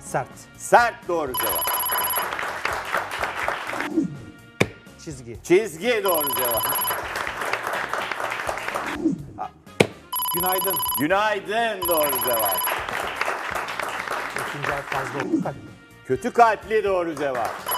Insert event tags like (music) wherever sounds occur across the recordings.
Sert. Sert doğru cevap. Çizgi. Çizgi doğru cevap. Günaydın. Günaydın doğru cevap. İkinci harf fazla oldu. Kalp. Kötü kalpli doğru cevap.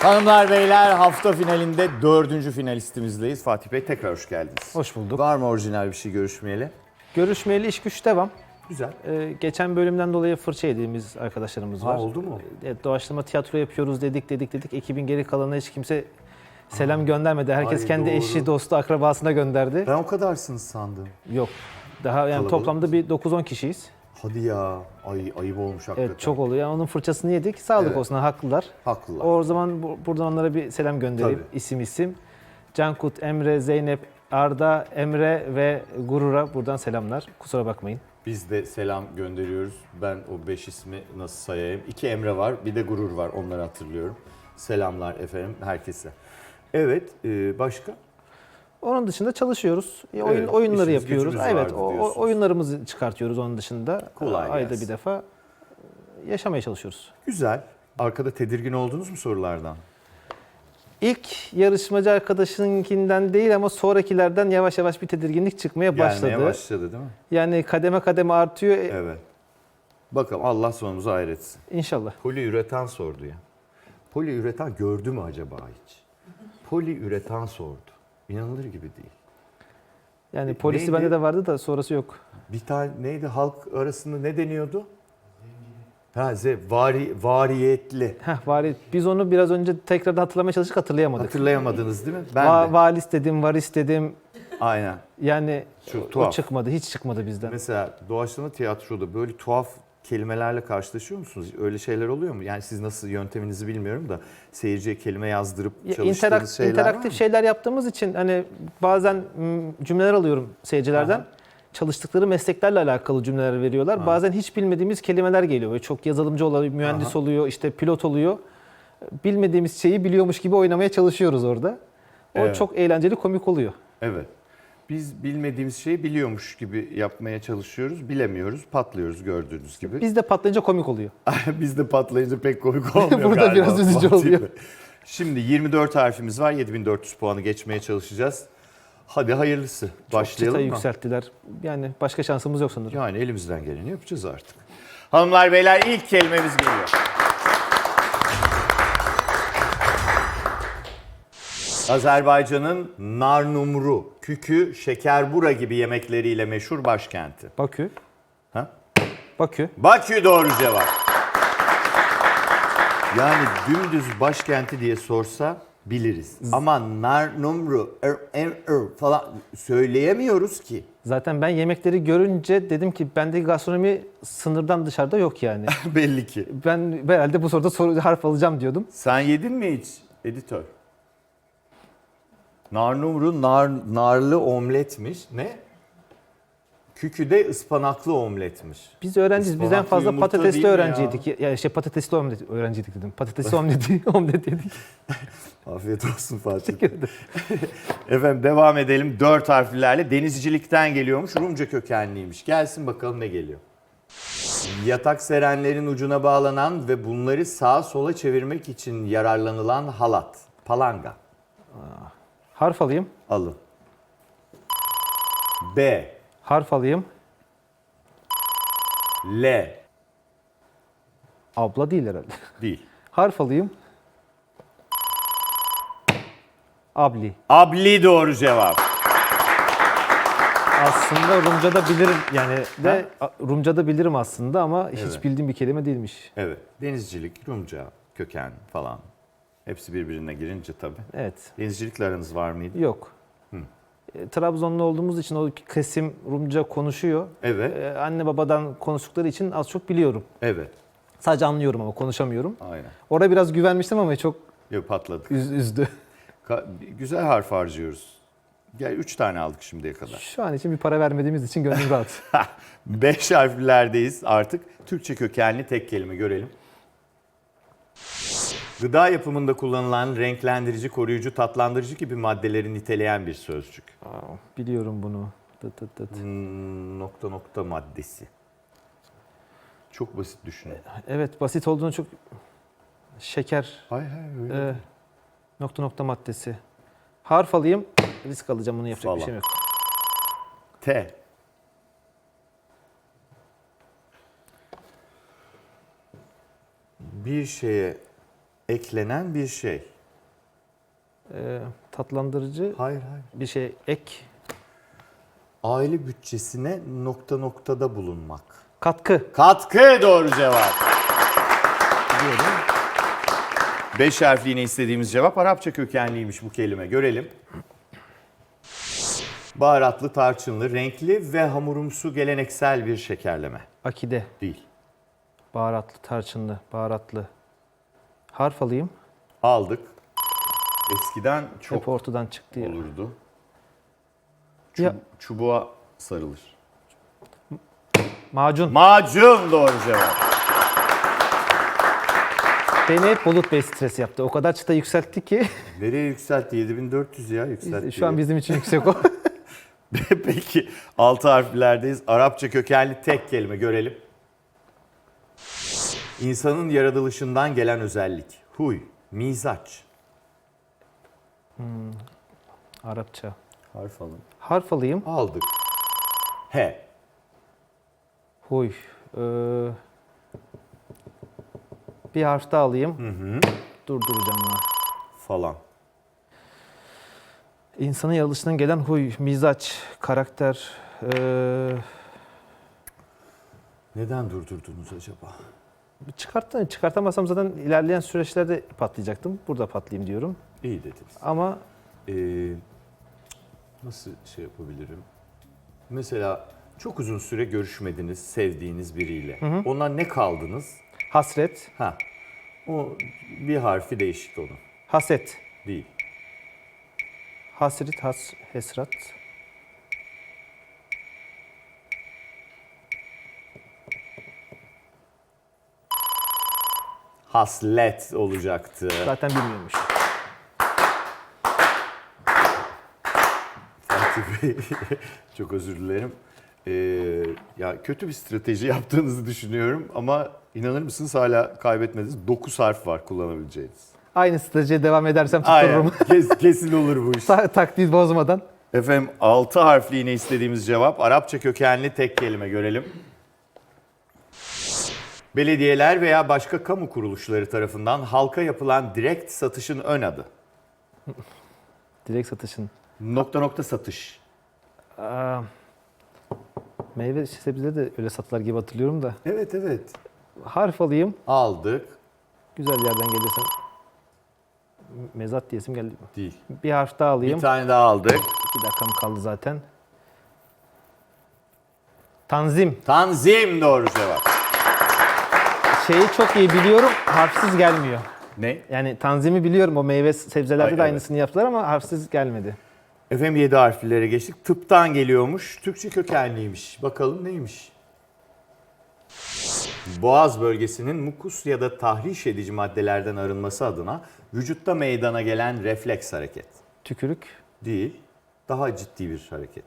Hanımlar beyler hafta finalinde dördüncü finalistimizdeyiz. Fatih Bey tekrar hoş geldiniz. Hoş bulduk. Var mı orijinal bir şey görüşmeyeli? Görüşmeyeli iş güç devam. Güzel. Ee, geçen bölümden dolayı fırça yediğimiz arkadaşlarımız var. Ha, oldu mu? Evet, doğaçlama tiyatro yapıyoruz dedik dedik dedik. Ekibin geri kalanına hiç kimse selam göndermedi. Herkes Ay, kendi doğru. eşi, dostu, akrabasına gönderdi. Ben o kadarsınız sandım. Yok. Daha yani Kalabalık toplamda bir 9-10 kişiyiz. Hadi ya. Ay ayıp olmuş hakikaten. Evet çok oluyor. Yani onun fırçasını yedik. Sağlık Evet. olsun haklılar. Haklılar. O zaman bu- buradan onlara bir selam göndereyim. Tabii. İsim isim. Cankut, Emre, Zeynep, Arda, Emre ve Gurur'a buradan selamlar. Kusura bakmayın. Biz de selam gönderiyoruz. Ben o beş ismi nasıl sayayım? İki Emre var, bir de Gurur var. Onları hatırlıyorum. Selamlar efendim herkese. Evet, e, başka? Onun dışında çalışıyoruz. E, Oyun, Evet, oyunları yapıyoruz. Evet, o, diyorsunuz. oyunlarımızı çıkartıyoruz onun dışında. Kolay Ayda gelsin. bir defa e, yaşamaya çalışıyoruz. Güzel. Arkada tedirgin oldunuz mu sorulardan? İlk yarışmacı arkadaşınkinden değil ama sonrakilerden yavaş yavaş bir tedirginlik çıkmaya başladı. Gelmeye başladı değil mi? Yani kademe kademe artıyor. E, Evet. Bakalım Allah sonumuzu hayretsin. İnşallah. Poliüretan sordu ya. Poliüretan gördü mü acaba hiç? Poliüretan sordu. İnanılır gibi değil. Yani E, polisi neydi? bende de vardı da sonrası yok. Bir tane neydi halk arasında ne deniyordu? Ha, ze, vari, variyetli. Heh, var. Biz onu biraz önce tekrardan hatırlamaya çalıştık hatırlayamadık. Hatırlayamadınız değil mi? Ben Va- de. Valis dedim, varis dedim. Aynen. Yani o tuhaf. çıkmadı, hiç çıkmadı bizden. Mesela doğaçlama tiyatroda böyle tuhaf kelimelerle karşılaşıyor musunuz? Öyle şeyler oluyor mu? Yani siz nasıl yönteminizi bilmiyorum da seyirciye kelime yazdırıp Ya, çalıştığınız interak- şeyler interaktif var mı? şeyler yaptığımız için hani bazen cümleler alıyorum seyircilerden. Aha. Çalıştıkları mesleklerle alakalı cümleler veriyorlar. Bazen hiç bilmediğimiz kelimeler geliyor. Böyle çok yazılımcı oluyor, mühendis Aha. oluyor, işte pilot oluyor. Bilmediğimiz şeyi biliyormuş gibi oynamaya çalışıyoruz orada. O Evet. çok eğlenceli, komik oluyor. Evet. Biz bilmediğimiz şeyi biliyormuş gibi yapmaya çalışıyoruz. Bilemiyoruz, patlıyoruz gördüğünüz gibi. Biz de patlayınca komik oluyor. (laughs) Biz de patlayınca pek komik (laughs) olmuyor Burada galiba biraz üzücü Fatih oluyor. Bey. (laughs) Şimdi 24 harfimiz var. 7400 puanı geçmeye çalışacağız. Hadi hayırlısı. Başlayalım Çıtayı mı? yükselttiler. Yani başka şansımız yok sanırım. Yani elimizden geleni yapacağız artık. Hanımlar beyler ilk kelimemiz geliyor. Azerbaycan'ın Narnumru, Kükü, Şekerbura gibi yemekleriyle meşhur başkenti. Bakü. Ha? Bakü. Bakü doğru cevap. Yani dümdüz başkenti diye sorsa biliriz. Ama Narnumru er, er, er falan söyleyemiyoruz ki. Zaten ben yemekleri görünce dedim ki bendeki gastronomi sınırdan dışarıda yok yani. (laughs) Belli ki. ben herhalde bu soruda soru harf alacağım diyordum. Sen yedin mi hiç editör? Narnumru nar, narlı omletmiş. Ne? Küküde ıspanaklı omletmiş. Biz öğrenciyiz. Biz en Ispanaklı fazla yumurta patatesli değil mi öğrenciydik. Ya şey patatesli omlet öğrenciydik dedim. Patatesli omleti (laughs) omlet yedik. (laughs) Afiyet olsun Fatih. Teşekkür. (laughs) Efendim devam edelim. Dört harflerle denizcilikten geliyormuş. Rumca kökenliymiş. Gelsin bakalım ne geliyor. Yatak serenlerin ucuna bağlanan ve bunları sağa sola çevirmek için yararlanılan halat. Palanga. Harf alayım. Alın. B. Harf alayım. L. Abla değil herhalde. Değil. (laughs) Harf alayım. Abli. Abli doğru cevap. Aslında Rumca'da bilirim yani de Rumca'da bilirim aslında ama Evet. hiç bildiğim bir kelime değilmiş. Evet. Denizcilik, Rumca, köken falan. Hepsi birbirine girince tabii. Evet. Denizcilikle aranız var mıydı? Yok. E, Trabzonlu olduğumuz için o kesim Rumca konuşuyor. Evet. E, Anne babadan konuştukları için az çok biliyorum. Evet. Sadece anlıyorum ama konuşamıyorum. Aynen. Orada biraz güvenmiştim ama çok Yok patladık. üz- üzdü. Ka- güzel harf harcıyoruz. Gel 3 tane aldık şimdiye kadar. Şu an için bir para vermediğimiz için gönlüm rahat. (laughs) 5 harflerdeyiz artık. Türkçe kökenli tek kelime görelim. Gıda yapımında kullanılan renklendirici, koruyucu, tatlandırıcı gibi maddeleri niteleyen bir sözcük. Aa, biliyorum bunu. Dıt dıt dıt. Hmm, nokta nokta maddesi. Çok basit düşünün. Evet basit olduğunu çok şeker Hayır hayır öyle. e, nokta nokta maddesi. Harf alayım. Risk alacağım bunu yapacak bir Falan. şeyim yok. T. Bir şeye eklenen bir şey. E, tatlandırıcı Hayır hayır. bir şey ek. Aile bütçesine nokta noktada bulunmak. Katkı. Katkı doğru cevap. Biliyorum. Beş harfli yine istediğimiz cevap Arapça kökenliymiş bu kelime. Görelim. Baharatlı, tarçınlı, renkli ve hamurumsu geleneksel bir şekerleme. Akide. Değil. Baharatlı, tarçınlı, baharatlı. Harf alayım. Aldık. Eskiden çok Hep ortadan çıktı ya. olurdu. Ya- Çub- çubuğa sarılır. Macun. Macun doğru cevap. Beni hep Bulut Bey stres yaptı. O kadar çıta yükseltti ki (laughs) Nereye yükseltti? 7400 ya yükseltti. şu an bizim için yüksek o. (laughs) Peki altı harflerdeyiz. Arapça kökenli tek kelime görelim. İnsanın yaratılışından gelen özellik. Huy, mizaç. Arapça. Harf alın. Harf alayım. Aldık. He. Huy. Ee, bir harf daha alayım. Durduracağım bunu. Falan. İnsanın yaratılışından gelen huy, mizaç, karakter. Ee, Neden durdurdunuz acaba? Çıkarttım. Çıkartamazsam zaten ilerleyen süreçlerde patlayacaktım. Burada patlayayım diyorum. İyi dediniz. Ama Ee, nasıl şey yapabilirim? Mesela çok uzun süre görüşmediniz sevdiğiniz biriyle. Ona ne kaldınız? hasret, Ha. O bir harfi değişik onun. haset, Değil. hasret, has, hesrat. Haslet olacaktı. Zaten bilmiyormuş. Fatih Bey, (laughs) çok özür dilerim. Ee, ya kötü bir strateji yaptığınızı düşünüyorum ama inanır mısınız hala kaybetmediniz. 9 harf var kullanabileceğiniz. Aynı stratejiye devam edersem tuttururum. (laughs) Kes, kesin olur bu iş. Ta- taktiği bozmadan. Efendim 6 harfli yine istediğimiz cevap. Arapça kökenli tek kelime görelim. Belediyeler veya başka kamu kuruluşları tarafından halka yapılan direkt satışın ön adı. Direkt satışın. Nokta nokta satış. Aa, meyve sebzeleri de öyle satılar gibi hatırlıyorum da. Evet evet. Harf alayım. Aldık. Güzel yerden gelirsen. Mezat diyesim geldi. Değil. Bir harf daha alayım. Bir tane daha aldık. İki dakikam kaldı zaten. Tanzim. Tanzim doğru cevap. Şeyi çok iyi biliyorum. Harfsiz gelmiyor. Ne? Yani tanzimi biliyorum. O meyve sebzelerde Ay, de evet. aynısını yaptılar ama harfsiz gelmedi. Efendim 7 harflere geçtik. Tıptan geliyormuş. Türkçe kökenliymiş. Bakalım neymiş? Boğaz bölgesinin mukus ya da tahriş edici maddelerden arınması adına vücutta meydana gelen refleks hareket. Tükürük. Değil, daha ciddi bir hareket.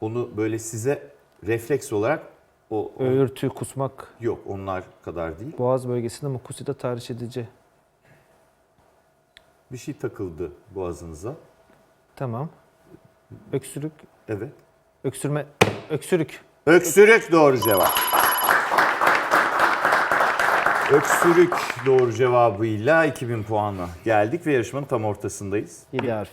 Onu böyle size refleks olarak o, o- Öğürtü, kusmak. yok onlar kadar değil. Boğaz bölgesinde mukusida tahriş edici. Bir şey takıldı boğazınıza. Tamam. Öksürük. Evet. Öksürme. Öksürük. Öksürük doğru cevap. Öksürük doğru cevabıyla 2000 puanla geldik ve yarışmanın tam ortasındayız. 7 harf.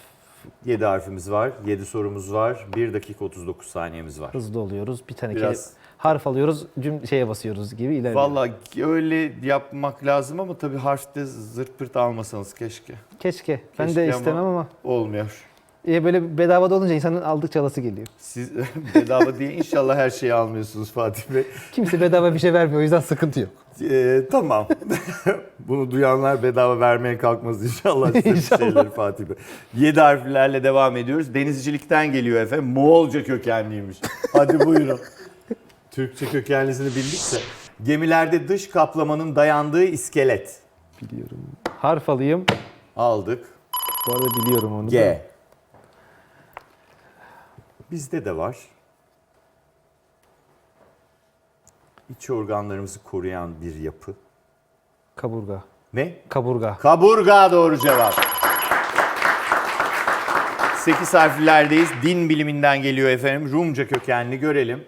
7 harfimiz var, 7 sorumuz var, 1 dakika 39 saniyemiz var. Hızlı oluyoruz. Bir tane Biraz- harf alıyoruz. Cüm şeye basıyoruz gibi ilerliyor. Vallahi öyle yapmak lazım ama tabii harfte zırt pırt almasanız keşke. Keşke. Ben Keşke de ama- istemem ama. Olmuyor. E, böyle bedavada olunca insanın aldıkça alası geliyor. Siz (laughs) bedava diye inşallah her şeyi almıyorsunuz Fatih Bey. Kimse bedava bir şey vermiyor. O yüzden sıkıntı yok. Ee, tamam. (laughs) Bunu duyanlar bedava vermeye kalkmaz inşallah size bir İnşallah. şeyleri Fatih Bey. 7 harflerle devam ediyoruz. Denizcilikten geliyor efendim. Moğolca kökenliymiş. Hadi buyurun. Türkçe kökenlisini bildikse. Gemilerde dış kaplamanın dayandığı iskelet. Biliyorum. Harf alayım. Aldık. Bu arada biliyorum onu. da. G. Bizde de var. İç organlarımızı koruyan bir yapı. Kaburga. Ne? Kaburga. Kaburga doğru cevap. 8 harflerdeyiz. Din biliminden geliyor efendim. Rumca kökenli görelim.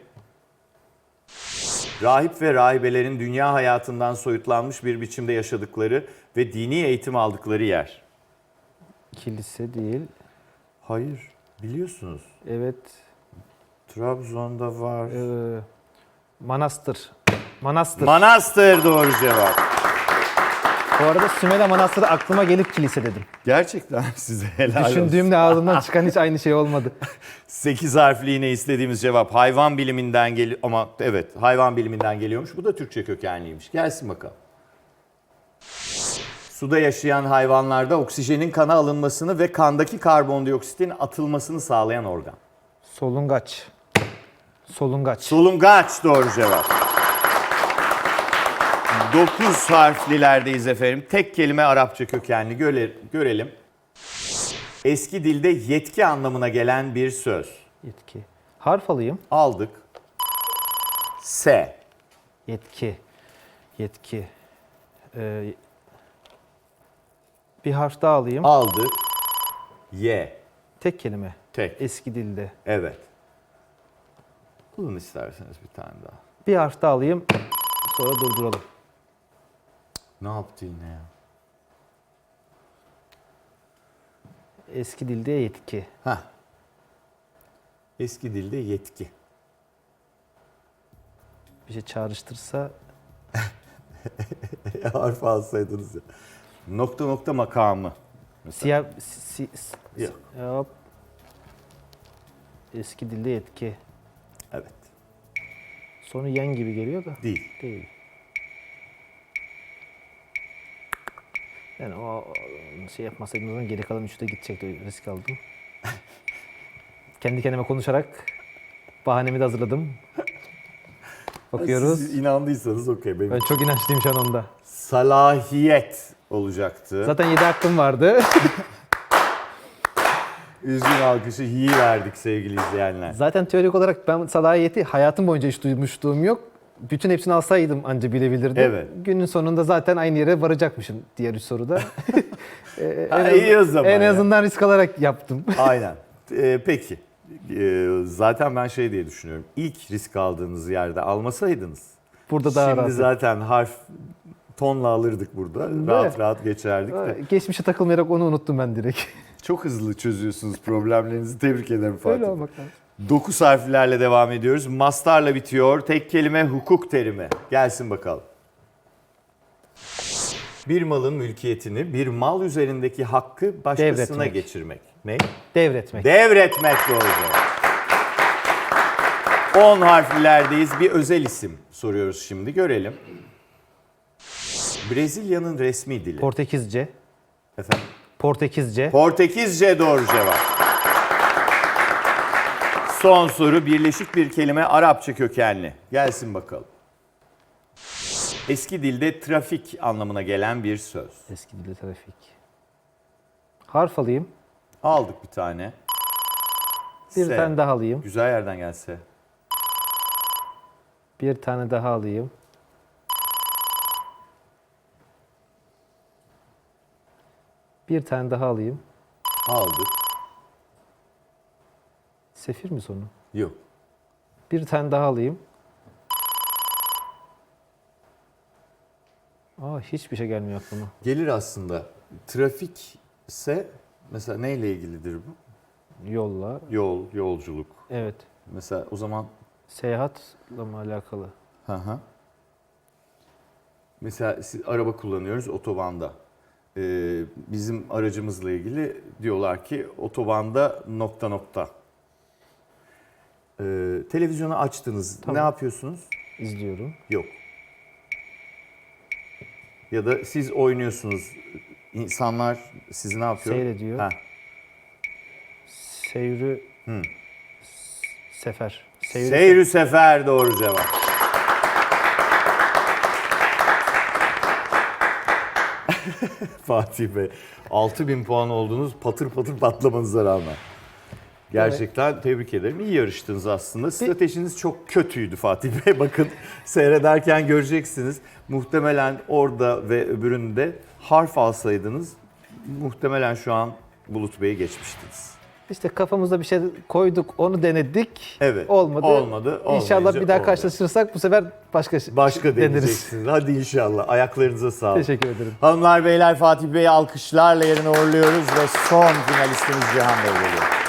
Rahip ve rahibelerin dünya hayatından soyutlanmış bir biçimde yaşadıkları ve dini eğitim aldıkları yer. Kilise değil. Hayır, biliyorsunuz. Evet. Trabzon'da var. Ee, manastır. Manastır. Manastır doğru cevap. Bu arada Sümela Manastırı aklıma gelip kilise dedim. Gerçekten (laughs) size helal olsun. Düşündüğümde ağzımdan çıkan hiç aynı şey olmadı. (laughs) 8 harfli yine istediğimiz cevap hayvan biliminden geliyor ama evet hayvan biliminden geliyormuş. Bu da Türkçe kökenliymiş. Gelsin bakalım. Suda yaşayan hayvanlarda oksijenin kana alınmasını ve kandaki karbondioksitin atılmasını sağlayan organ. Solungaç. Solungaç. Solungaç doğru cevap. 9 harflilerdeyiz efendim. Tek kelime Arapça kökenli Göre- görelim. Eski dilde yetki anlamına gelen bir söz. Yetki. Harf alayım. Aldık. S. Yetki. Yetki. Ee, bir harf daha alayım. Aldık. Y. Tek kelime. Tek. Eski dilde. Evet. Bulun isterseniz bir tane daha. Bir harf daha alayım. Sonra durduralım. Ne yaptı yine ya? Eski dilde yetki. Heh. Eski dilde yetki. Bir şey çağrıştırsa (laughs) Harf alsaydınız ya. Nokta nokta makamı. siyah si, si- Yok. hop. Eski dilde yetki. Evet. Sonu yen gibi geliyor da Değil. değil. Yani o şey yapmasaydım o zaman geri kalan üçte gidecekti. Risk aldım. (laughs) Kendi kendime konuşarak bahanemi de hazırladım. Bakıyoruz. Siz inandıysanız okey. Benim Ben çok inançlıyım şu an onda. salahiyet olacaktı. Zaten 7 hakkım vardı. (laughs) Üzgün alkışı iyi verdik sevgili izleyenler. Zaten teorik olarak ben salahiyeti hayatım boyunca hiç duymuşluğum yok. Bütün hepsini alsaydım anca bilebilirdim. Evet. Günün sonunda zaten aynı yere varacakmışım diğer üç soruda. (laughs) (laughs) Ee, en, Ha, iyi o zaman en ya. azından risk alarak yaptım. (laughs) Aynen. Ee, peki. Ee, zaten ben şey diye düşünüyorum. İlk risk aldığınız yerde almasaydınız. Burada daha şimdi rahat. zaten harf tonla alırdık burada. mi? Rahat rahat geçerdik de. Geçmişe takılmayarak onu unuttum ben direkt. Çok hızlı çözüyorsunuz problemlerinizi. Tebrik ederim Fatih. Öyle olmak lazım. 9 harflerle devam ediyoruz. Mastarla bitiyor. Tek kelime hukuk terimi. Gelsin bakalım. Bir malın mülkiyetini bir mal üzerindeki hakkı başkasına Devretmek. geçirmek. Ne? Devretmek. Devretmek doğru cevap. 10 harflerdeyiz. Bir özel isim soruyoruz şimdi. Görelim. Brezilya'nın resmi dili. Portekizce. Efendim? Portekizce. Portekizce doğru cevap. Son soru birleşik bir kelime Arapça kökenli. Gelsin bakalım. Eski dilde trafik anlamına gelen bir söz. Eski dilde trafik. Harf alayım. Aldık bir tane. Bir S. tane daha alayım. Güzel yerden gelse. Bir tane daha alayım. Bir tane daha alayım. Aldık. Sefir mi sonu? Yok. Bir tane daha alayım. Aa hiçbir şey gelmiyor aklıma. Gelir aslında. Trafik ise mesela neyle ilgilidir bu? Yolla. Yol, yolculuk. Evet. Mesela o zaman Seyahatle mi alakalı? Hı hı. Mesela siz araba kullanıyoruz otobanda. Ee, bizim aracımızla ilgili diyorlar ki otobanda nokta nokta. Ee, televizyonu açtınız. Tamam. Ne yapıyorsunuz? İzliyorum. Yok. Ya da siz oynuyorsunuz. İnsanlar sizi ne yapıyor? Seyrediyor. Ha, Seyrü Hı. sefer. Seyrü Seyrü sefer doğru cevap. (laughs) Fatih Bey. 6000 puan oldunuz patır patır patlamanıza rağmen. Gerçekten tebrik ederim. İyi yarıştınız aslında. Stratejiniz çok kötüydü Fatih Bey. (laughs) Bakın seyrederken göreceksiniz. Muhtemelen orada ve öbüründe harf alsaydınız muhtemelen şu an Bulut Bey'i geçmiştiniz. İşte kafamıza bir şey koyduk, onu denedik. Evet. Olmadı. Olmadı. İnşallah bir daha olmadı. karşılaşırsak bu sefer başka şey Başka deneyeceksiniz. Hadi inşallah. Ayaklarınıza sağlık. Teşekkür ederim. Hanımlar beyler Fatih Bey'i alkışlarla yerine uğurluyoruz ve son finalistimiz Cihan Bey geliyor.